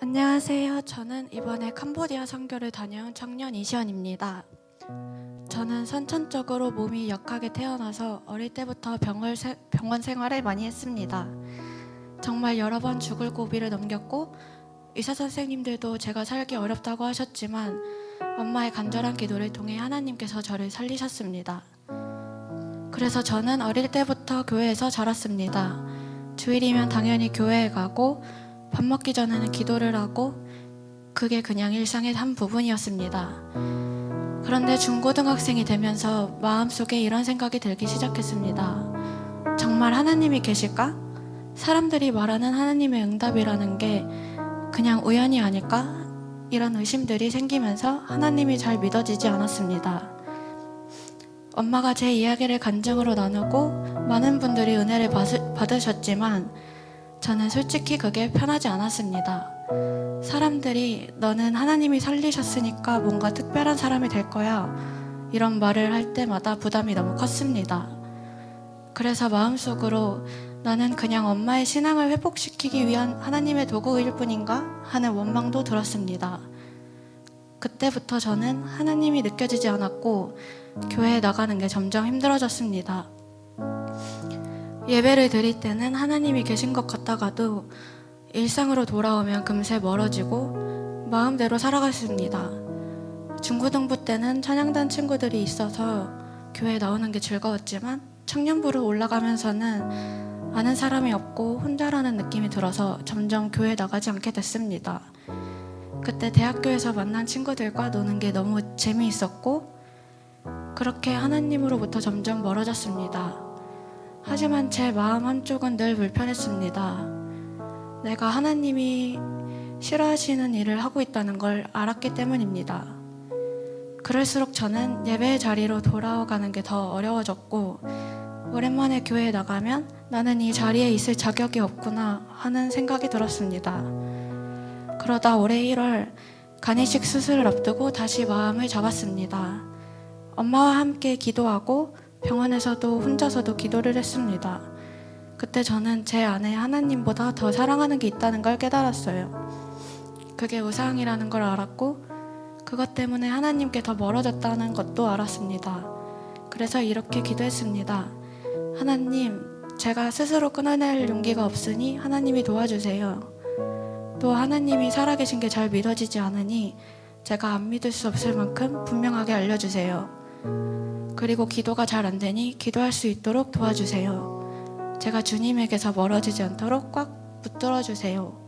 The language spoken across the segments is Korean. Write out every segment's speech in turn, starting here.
안녕하세요. 저는 이번에 캄보디아 선교를 다녀온 청년 이시연입니다. 저는 선천적으로 몸이 약하게 태어나서 어릴 때부터 병을 세- 병원 생활을 많이 했습니다. 정말 여러 번 죽을 고비를 넘겼고 의사 선생님들도 제가 살기 어렵다고 하셨지만 엄마의 간절한 기도를 통해 하나님께서 저를 살리셨습니다. 그래서 저는 어릴 때부터 교회에서 자랐습니다. 주일이면 당연히 교회에 가고 밥 먹기 전에는 기도를 하고 그게 그냥 일상의 한 부분이었습니다. 그런데 중고등학생이 되면서 마음속에 이런 생각이 들기 시작했습니다. 정말 하나님이 계실까? 사람들이 말하는 하나님의 응답이라는 게 그냥 우연이 아닐까? 이런 의심들이 생기면서 하나님이 잘 믿어지지 않았습니다. 엄마가 제 이야기를 간증으로 나누고 많은 분들이 은혜를 받으- 받으셨지만 저는 솔직히 그게 편하지 않았습니다. 사람들이 너는 하나님이 살리셨으니까 뭔가 특별한 사람이 될 거야. 이런 말을 할 때마다 부담이 너무 컸습니다. 그래서 마음속으로 나는 그냥 엄마의 신앙을 회복시키기 위한 하나님의 도구일 뿐인가 하는 원망도 들었습니다. 그때부터 저는 하나님이 느껴지지 않았고 교회에 나가는 게 점점 힘들어졌습니다. 예배를 드릴 때는 하나님이 계신 것 같다가도 일상으로 돌아오면 금세 멀어지고 마음대로 살아갔습니다. 중고등부 때는 찬양단 친구들이 있어서 교회에 나오는 게 즐거웠지만 청년부로 올라가면서는 아는 사람이 없고 혼자라는 느낌이 들어서 점점 교회에 나가지 않게 됐습니다. 그때 대학교에서 만난 친구들과 노는 게 너무 재미있었고 그렇게 하나님으로부터 점점 멀어졌습니다. 하지만 제 마음 한쪽은 늘 불편했습니다. 내가 하나님이 싫어하시는 일을 하고 있다는 걸 알았기 때문입니다. 그럴수록 저는 예배의 자리로 돌아가는 게 더 어려워졌고, 오랜만에 교회에 나가면 나는 이 자리에 있을 자격이 없구나 하는 생각이 들었습니다. 그러다 올해 1월 간이식 수술을 앞두고 다시 마음을 잡았습니다. 엄마와 함께 기도하고 병원에서도 혼자서도 기도를 했습니다. 그때 저는 제 안에 하나님보다 더 사랑하는 게 있다는 걸 깨달았어요. 그게 우상이라는 걸 알았고, 그것 때문에 하나님께 더 멀어졌다는 것도 알았습니다. 그래서 이렇게 기도했습니다. 하나님, 제가 스스로 끊어낼 용기가 없으니 하나님이 도와주세요. 또 하나님이 살아계신 게 잘 믿어지지 않으니 제가 안 믿을 수 없을 만큼 분명하게 알려주세요. 그리고 기도가 잘 안 되니 기도할 수 있도록 도와주세요. 제가 주님에게서 멀어지지 않도록 꽉 붙들어 주세요.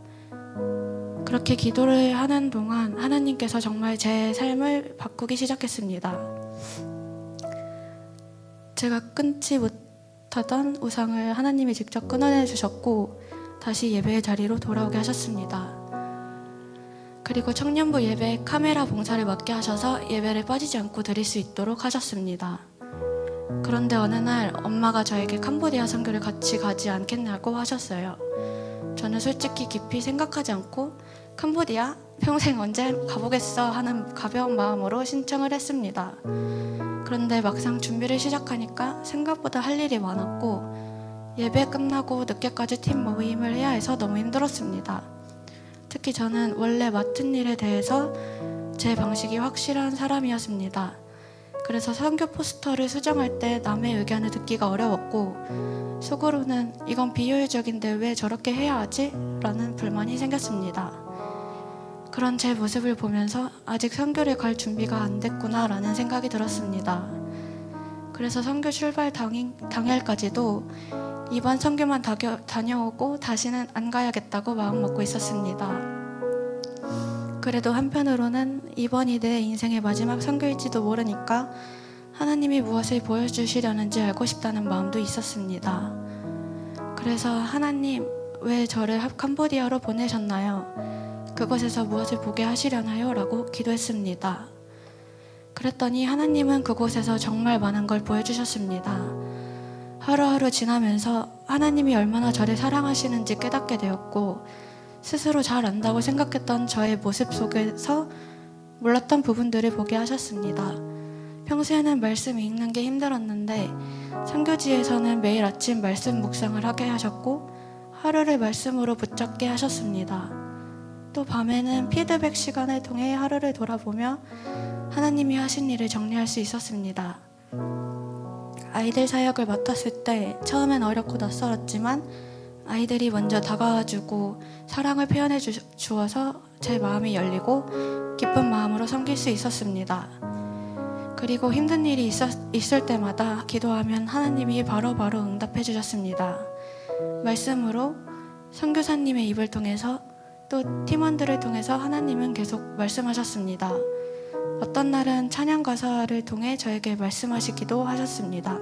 그렇게 기도를 하는 동안 하나님께서 정말 제 삶을 바꾸기 시작했습니다. 제가 끊지 못하던 우상을 하나님이 직접 끊어내 주셨고 다시 예배의 자리로 돌아오게 하셨습니다. 그리고 청년부 예배 카메라 봉사를 맡게 하셔서 예배를 빠지지 않고 드릴 수 있도록 하셨습니다. 그런데 어느 날 엄마가 저에게 캄보디아 선교를 같이 가지 않겠냐고 하셨어요. 저는 솔직히 깊이 생각하지 않고 캄보디아 평생 언제 가보겠어 하는 가벼운 마음으로 신청을 했습니다. 그런데 막상 준비를 시작하니까 생각보다 할 일이 많았고 예배 끝나고 늦게까지 팀 모임을 해야 해서 너무 힘들었습니다. 특히 저는 원래 맡은 일에 대해서 제 방식이 확실한 사람이었습니다. 그래서 선교 포스터를 수정할 때 남의 의견을 듣기가 어려웠고 속으로는 이건 비효율적인데 왜 저렇게 해야 하지? 라는 불만이 생겼습니다. 그런 제 모습을 보면서 아직 선교를 갈 준비가 안 됐구나 라는 생각이 들었습니다. 그래서 선교 출발 당일, 당일까지도 이번 선교만 다녀오고 다시는 안 가야겠다고 마음먹고 있었습니다. 그래도 한편으로는 이번이 내 인생의 마지막 선교일지도 모르니까 하나님이 무엇을 보여주시려는지 알고 싶다는 마음도 있었습니다. 그래서 하나님 왜 저를 캄보디아로 보내셨나요? 그곳에서 무엇을 보게 하시려나요? 라고 기도했습니다. 그랬더니 하나님은 그곳에서 정말 많은 걸 보여주셨습니다. 하루하루 지나면서 하나님이 얼마나 저를 사랑하시는지 깨닫게 되었고 스스로 잘 안다고 생각했던 저의 모습 속에서 몰랐던 부분들을 보게 하셨습니다. 평소에는 말씀 읽는 게 힘들었는데 선교지에서는 매일 아침 말씀 묵상을 하게 하셨고 하루를 말씀으로 붙잡게 하셨습니다. 또 밤에는 피드백 시간을 통해 하루를 돌아보며 하나님이 하신 일을 정리할 수 있었습니다. 아이들 사역을 맡았을 때 처음엔 어렵고 낯설었지만 아이들이 먼저 다가와주고 사랑을 표현해 주, 주어서 제 마음이 열리고 기쁜 마음으로 섬길 수 있었습니다. 그리고 힘든 일이 있었, 있을 때마다 기도하면 하나님이 바로바로 응답해 주셨습니다. 말씀으로 선교사님의 입을 통해서 또 팀원들을 통해서 하나님은 계속 말씀하셨습니다. 어떤 날은 찬양 가사를 통해 저에게 말씀하시기도 하셨습니다.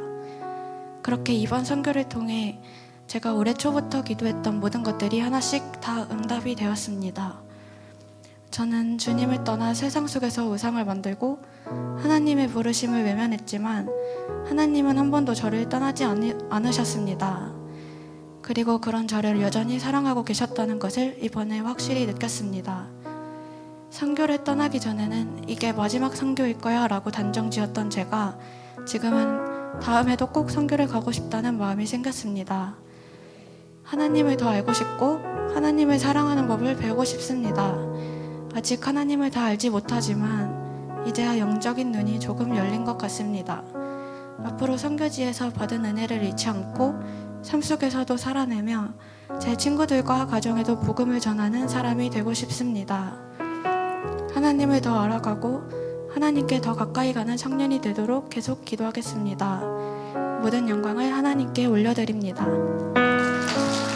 그렇게 이번 선교를 통해 제가 올해 초부터 기도했던 모든 것들이 하나씩 다 응답이 되었습니다. 저는 주님을 떠나 세상 속에서 우상을 만들고 하나님의 부르심을 외면했지만 하나님은 한 번도 저를 떠나지 않으, 않으셨습니다. 그리고 그런 저를 여전히 사랑하고 계셨다는 것을 이번에 확실히 느꼈습니다. 선교를 떠나기 전에는 이게 마지막 선교일 거야 라고 단정 지었던 제가 지금은 다음에도 꼭 선교를 가고 싶다는 마음이 생겼습니다. 하나님을 더 알고 싶고 하나님을 사랑하는 법을 배우고 싶습니다. 아직 하나님을 다 알지 못하지만 이제야 영적인 눈이 조금 열린 것 같습니다. 앞으로 선교지에서 받은 은혜를 잃지 않고 삶 속에서도 살아내며 제 친구들과 가정에도 복음을 전하는 사람이 되고 싶습니다. 하나님을 더 알아가고 하나님께 더 가까이 가는 청년이 되도록 계속 기도하겠습니다. 모든 영광을 하나님께 올려드립니다.